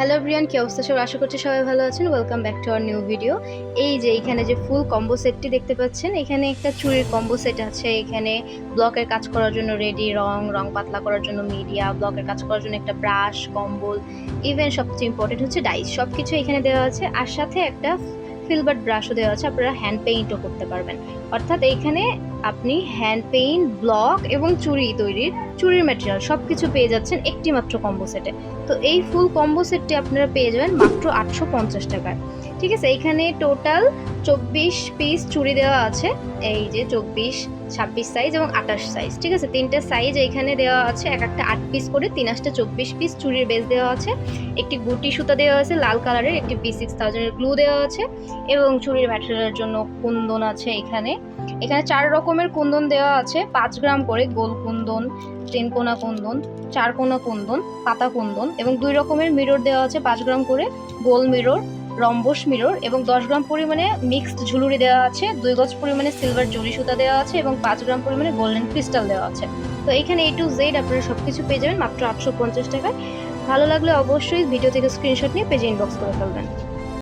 Hello Brian কি অবস্থা? সব আশা করছি সবাই ভালো আছেন। Welcome back to our new video এই যে এখানে যে ফুল কম্বো সেটটি দেখতে পাচ্ছেন, এখানে একটা চুরির কম্বো সেট আছে। এখানে ব্লকের কাজ করার জন্য রেডি রং রং পাতলা করার জন্য মিডিয়া ব্লকের কাজ করার জন্য একটা ব্রাশ কম্বল ইভেন সবচেয়ে ইম্পর্টেন্ট হচ্ছে ডাইস সব কিছু এখানে দেওয়া আছে। আর সাথে একটা ফিলবার্ড ব্রাশও দেওয়া আছে। আপনারা হ্যান্ড পেইন্টও করতে পারবেন। অর্থাৎ এইখানে আপনি হ্যান্ড পেইন্ট ব্লক এবং চুড়ি তৈরির চুড়ির ম্যাটেরিয়াল সব কিছু পেয়ে যাচ্ছেন একটি মাত্র কম্বো সেটে তো এই ফুল কম্বো সেটটি আপনারা পেয়ে যাবেন মাত্র আটশো পঞ্চাশ টাকায়। ঠিক আছে, এখানে টোটাল চব্বিশ পিস চুড়ি দেওয়া আছে। এই যে চব্বিশ, ছাব্বিশ সাইজ এবং আঠাশ সাইজ ঠিক আছে, তিনটা সাইজ এইখানে দেওয়া আছে। এক একটা আট পিস করে তিন আটটা চব্বিশ পিস চুড়ির বেস দেওয়া আছে। একটি গুটি সুতা দেওয়া আছে, লাল কালারের একটি বি সিক্স থাউজেন্ডের গ্লু দেওয়া আছে। এবং চুড়ির ম্যাটেরিয়ালের জন্য কুন্দন আছে এখানে। এখানে চার রকমের কুন্দন দেওয়া আছে। পাঁচ গ্রাম করে গোল কুন্দন, তিন কোনা কুন্দন, চার কোনা কুন্দন, পাতা কুন্দন এবং দুই রকমের মিরর দেওয়া আছে। পাঁচ গ্রাম করে গোল মিরর, রম্বস মিরর এবং দশ গ্রাম পরিমাণে মিক্সড ঝুলুরি দেওয়া আছে। দুই গজ পরিমাণে সিলভার জরি সুতা দেওয়া আছে এবং পাঁচ গ্রাম পরিমাণে গোল্ডেন ক্রিস্টাল দেওয়া আছে। তো এখানে এ টু জেড আপনারা সব কিছু পেয়ে যাবেন মাত্র আটশো পঞ্চাশ টাকায়। ভালো লাগলে অবশ্যই ভিডিও থেকে স্ক্রিনশট নিয়ে পেজে ইনবক্স করে ফেলবেন।